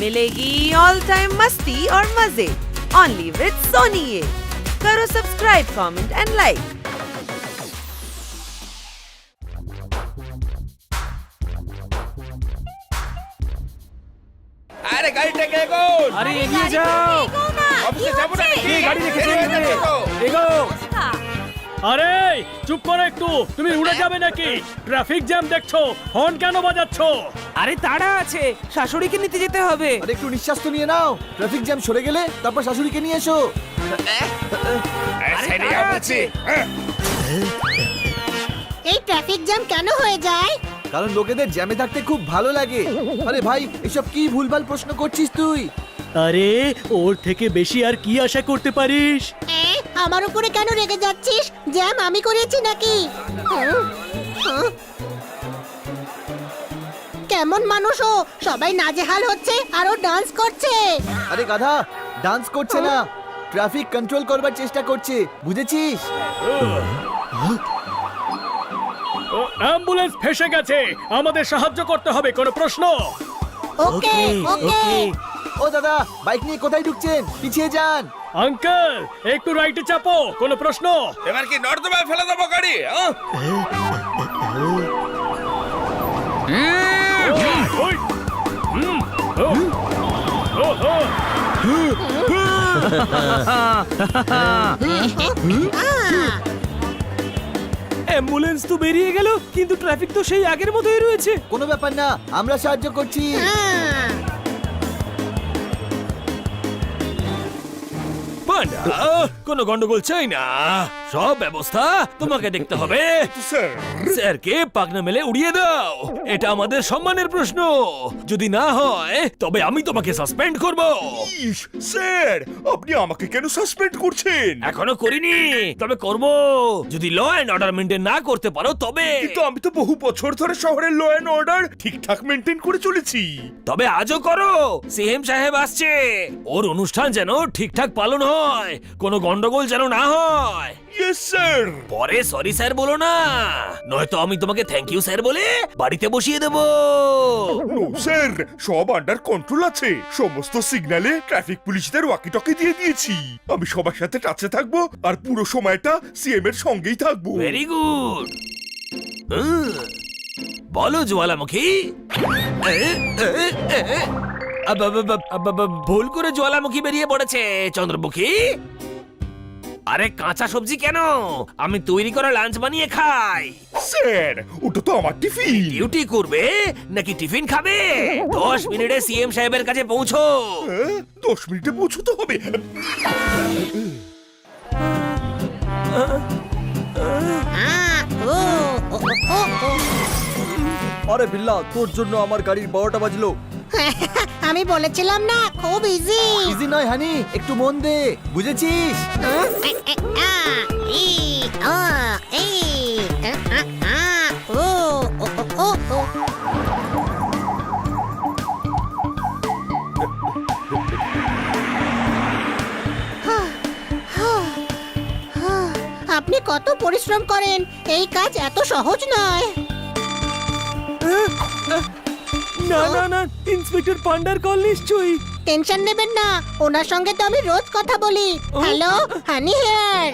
मिलेगी all time मस्ती और मज़े। ओनली विद सोनी ए करो सब्सक्राइब कमेंट एंड लाइक अरे गाड़ी टेके टेकेगो अरे ये जाओ। अब से जाओ ना ये गाड़ी लेके चलो আরে চুপ করো একটু। তুমি উড়ে যাবে নাকি? ট্রাফিক জ্যাম দেখছ হর্ন কেন বাজাচ্ছো? আরে তাড়া আছে শাশুড়িকে নিতে যেতে হবে। আরে একটু নিঃশ্বাস তো নিয়ে নাও। ট্রাফিক জ্যাম সরে গেলে তারপর শাশুড়িকে নিয়ে এসো। এই ট্রাফিক জ্যাম কেন হয়ে যায়? কারণ লোকেদের জ্যামে থাকতে খুব ভালো লাগে। আরে ভাই এসব কি ভুলভাল প্রশ্ন করছিস তুই? আরে ওর থেকে বেশি আর কি আশা করতে পারিস? আমার উপরে কেন রেগে যাচ্ছিস? জ্যাম আমি করেছি নাকি? হুম, হুম। কেমন মানুষ ও সবাই নাজেহাল হচ্ছে আর ও ডান্স করছে। আরে গাধা ডান্স করছে না। ট্রাফিক কন্ট্রোল করবার চেষ্টা করছে বুঝেছিস? ও, অ্যাম্বুলেন্স ফেসে গেছে। আমাদের সাহায্য করতে হবে কোনো প্রশ্ন? ওকে ওকে ও দাদা বাইক নিয়ে কোথায় ঢুকছেন? পিছিয়ে যান। আঙ্কেল একটু রাইটে চাপো কোনো প্রশ্ন? এবার কি নর্দমায় ফেলে দেবো গাড়ি অ্যাম্বুলেন্স তো বেরিয়ে গেল কিন্তু ট্রাফিক তো সেই আগের মতোই রয়েছে। কোনো ব্যাপার না আমরা সাহায্য করছি। পান্ডা কোনো গন্ডগোল চাই না। সব ব্যবস্থা তোমাকে দেখতে হবে। স্যার। স্যারকে পাগনা মেলে উড়িয়ে দাও। এটা আমাদের সম্মানের প্রশ্ন। যদি না হয় তবে আমি তোমাকে সাসপেন্ড করব। ইস, স্যার আপনি আমাকে কেন সাসপেন্ড করছেন? এখনও করিনি তবে করব। যদি ল এন্ড অর্ডার মেনটেন না করতে পারো তবে কিন্তু আমি তো বহু বছর ধরে শহরের ল অ্যান্ড অর্ডার ঠিকঠাক মেনটেন করে চলেছি। তবে আজও করো। সিএম সাহেব আসছে। ওর অনুষ্ঠান যেন ঠিকঠাক পালন হয় কোনো গন্ডগোল যেন না হয়। Yes sir. পরে সরি স্যার বলো না। নয়তো আমি তোমাকে থ্যাংক ইউ স্যার বলে বাড়িতে বসিয়ে দেবো। নো স্যার সব আন্ডার কন্ট্রোল আছে। সমস্ত সিগন্যালে ট্রাফিক পুলিশদের ওয়াকি টকি দিয়ে দিয়েছি। আমি সবার সাথে টাচে থাকব আর পুরো সময়টা সিএম এর সঙ্গেই থাকব। ভেরি গুড বলো জ্বালামুখী। এ, এ, এ, আব, আব, ভুল করে জ্বালামুখী বেরিয়ে পড়েছে চন্দ্রমুখী। আরে কাঁচা সবজি কেন? আমি তৈরি করা লাঞ্চ বানিয়ে খাই। স্যার ওটা তো আমার টিফিন। ডিউটি করবে? নাকি টিফিন খাবে? দশ মিনিটে সিএম সাহেবের কাছে পৌঁছো। হ্যাঁ? দশ মিনিটে পৌঁছতে হবে। আরে বিল্লা তোর জন্য আমার গাড়ির বারোটা বাজলো। আমি বলেছিলাম না খুব ইজি ইজি নয় হানি একটু মন দে বুঝেছিস? আপনি কত পরিশ্রম করেন এই কাজ এত সহজ নয়। না না না ইন্সপেক্টর পান্ডার কল নিশ্চয়ই। টেনশন নেবেন না ওনার সঙ্গে তো আমি রোজ কথা বলি। Hello honey here.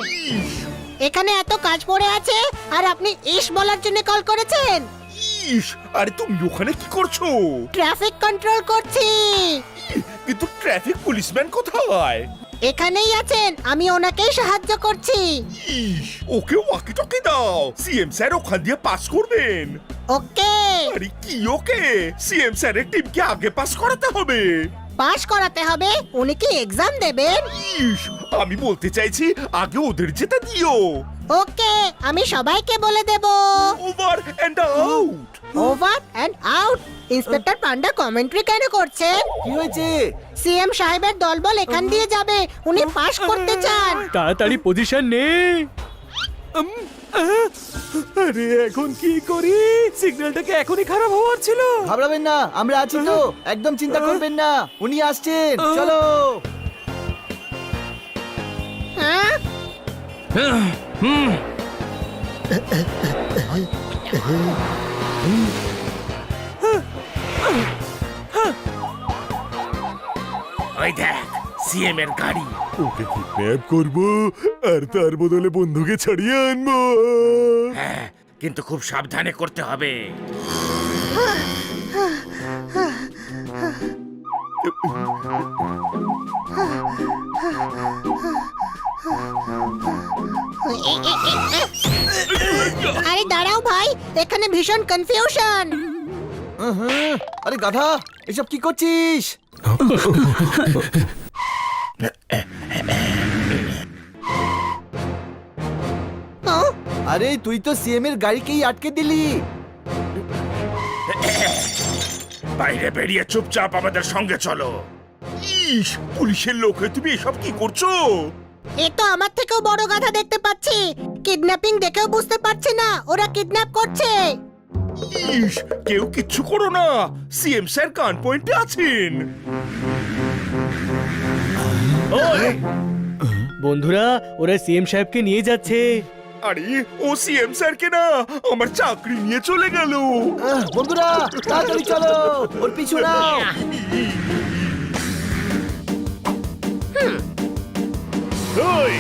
এখানে এত কাজ পড়ে আছে আর আপনি ইস বলার জন্য কল করেছেন। ইস আরে তুমি ওখানে কি করছ? ট্রাফিক কন্ট্রোল করছি। কিন্তু ট্রাফিক পুলিশম্যান কোথায়? এখানেই আছেন আমি ওনাকেই সাহায্য করছি। ইস ওকে ওয়াকি টকি দাও সিএম স্যার ওখান দিয়ে পাস করবেন। ওকে। আরে কি ওকে? সিএম স্যারের টিমকে আগে পাস করাতে হবে। পাস করাতে হবে? উনি কি এক্সাম দেবেন? ইস আমি বলতে চাইছি আগে ওদের যেতে দিও। ওকে আমি সবাইকে বলে দেব। Over and out over and out inspector Panda commentary কেন করছেন কি হয়েছে? সিএম সাহেবের দলবল এখান দিয়ে যাবে। উনি পাস করতে চান। তাড়াতাড়ি পজিশন নে। আরে এখন কি করি? সিগন্যালটাকে এখনই খারাপ হওয়ার ছিল। ঘাবড়াবেন না আমরা আছি তো। একদম চিন্তা করবেন না। উনি আসছেন। চলো। হ্যাঁ? ওই দেখ সিএম এর গাড়ি ওকে কিডন্যাপ করব আর তার বদলে বন্ধুকে ছাড়িয়ে আনব হ্যাঁ কিন্তু খুব সাবধানে করতে হবে ভীষণ কনফিউশন আরে গাধা এসব কি করছিস? আরে তুই তো সিএম এর গাড়িকেই আটকে দিলি। বাইরে বেরিয়ে চুপচাপ আমাদের সঙ্গে চলো। ইস পুলিশের লোক হয়ে তুমি এসব কি করছ? এ তো আমার থেকেও বড় গাধা দেখতে পাচ্ছি। কিডন্যাপিং দেখেও বুঝতে পারছি না ওরা কিডন্যাপ করছে। ইস কেউ কিচ্ছু করো না। সিএম স্যার কান পয়েন্টে আছেন। ওই! বন্ধুরা ওরা সিএম সাহেবকে নিয়ে যাচ্ছে। আরে ও সিএম স্যারকে না আমার চাকরি নিয়ে চলে গেল। বন্ধুরা তাড়াতাড়ি চলো ওর পিছু নাও। ওই!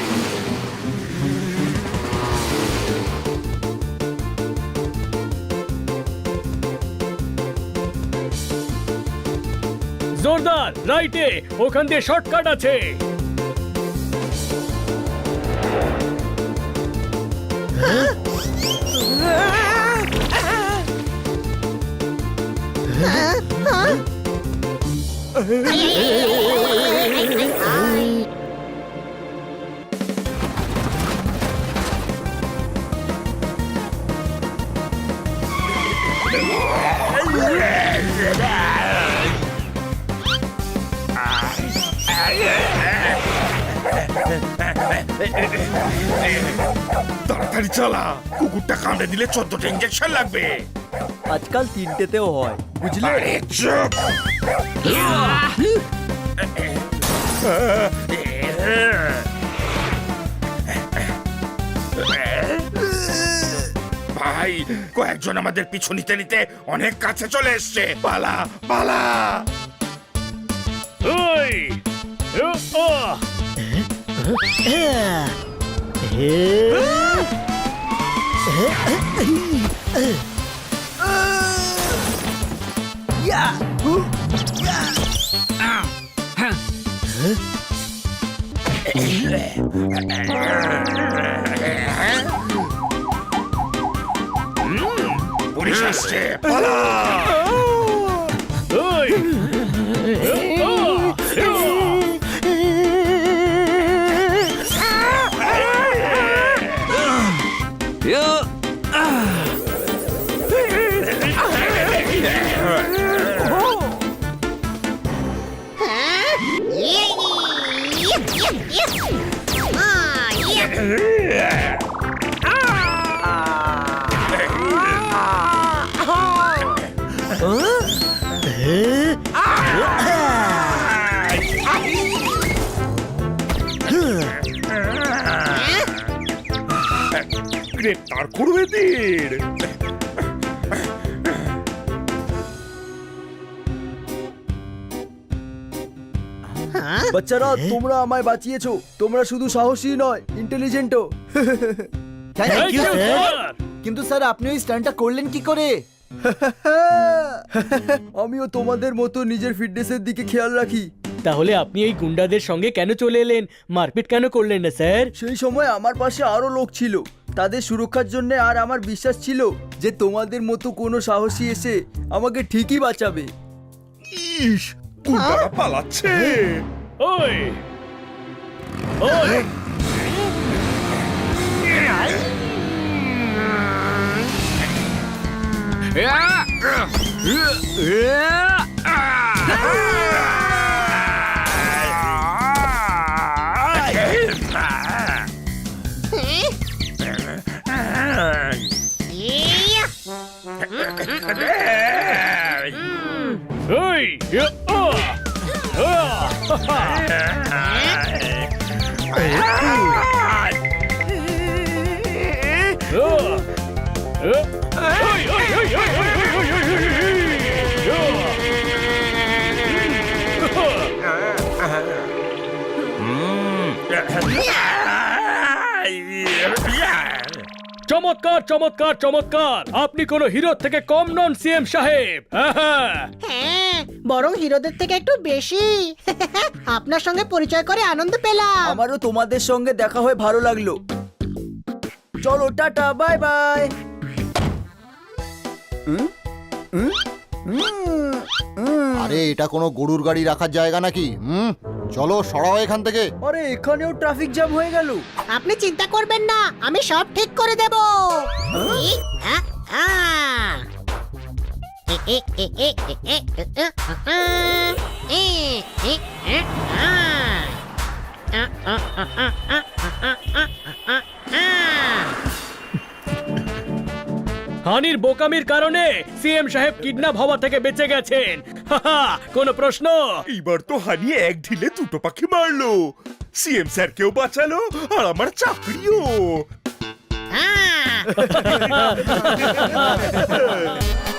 জোরদার রাইটে ওখান দিয়ে শর্টকাট আছে। তাড়াতাড়ি চালা। কুকুরটা কামড়ে দিলে চোদ্দটা ইঞ্জেকশন লাগবে। আজকাল তিনটেতেও হয় বুঝলে? চুপ! ভাই কয়েকজন আমাদের পিছু নিতে নিতে অনেক কাছে চলে এসছে। পালা পালা! ওই ও, 야! 어? 야! 음, 우리 샤스 받아! গ্রেপ্তার করবে বাচ্চারা তোমরা আমায় বাঁচিয়েছো। তোমরা শুধু সাহসী নয় ইন্টেলিজেন্টও. কিন্তু স্যার আপনি ওই স্টান্টটা করলেন কি করে? আমিও তোমাদের মতো নিজের ফিটনেসের দিকে খেয়াল রাখি। তাহলে আপনি এই গুন্ডাদের সঙ্গে কেন চলে এলেন? মারপিট কেন করলেন না স্যার? সেই সময় আমার পাশে আরও লোক ছিল। তাদের সুরক্ষার জন্য আর আমার বিশ্বাস ছিল যে তোমাদের মতো কোনো সাহসী এসে আমাকে ঠিকই বাঁচাবে। ইস কুকুরটা পালাচ্ছে। ওই ওই Hey! Ya! Ah! Ah! Ah! চমৎকার চমৎকার চমৎকার। আপনি কোনো হিরোর থেকে কম নন সিএম সাহেব। হ্যাঁ হ্যাঁ। বরং হিরোদের থেকে একটু বেশি। আপনার সঙ্গে পরিচয় করে আনন্দ পেলাম। আমারও তোমাদের সঙ্গে দেখা হয়ে ভালো লাগল। চলো টাটা বাই বাই। আরে এটা কোনো গরুর গাড়ি রাখার জায়গা নাকি হুম চলো সরাও এখান থেকে আরে এখানেও ট্রাফিক জ্যাম হয়ে গেল আপনি চিন্তা করবেন না আমি সব ঠিক করে দেব ই, আ, হানির বোকামির কারণে সিএম সাহেব কিডন্যাপ হওয়া থেকে বেঁচে গেছেন। কোন কোনো প্রশ্ন? এইবার তো হানি এক ঢিলে দুটো পাখি মারলো। সিএম স্যারকেও বাঁচালো আর আমার চাকরিও। আ।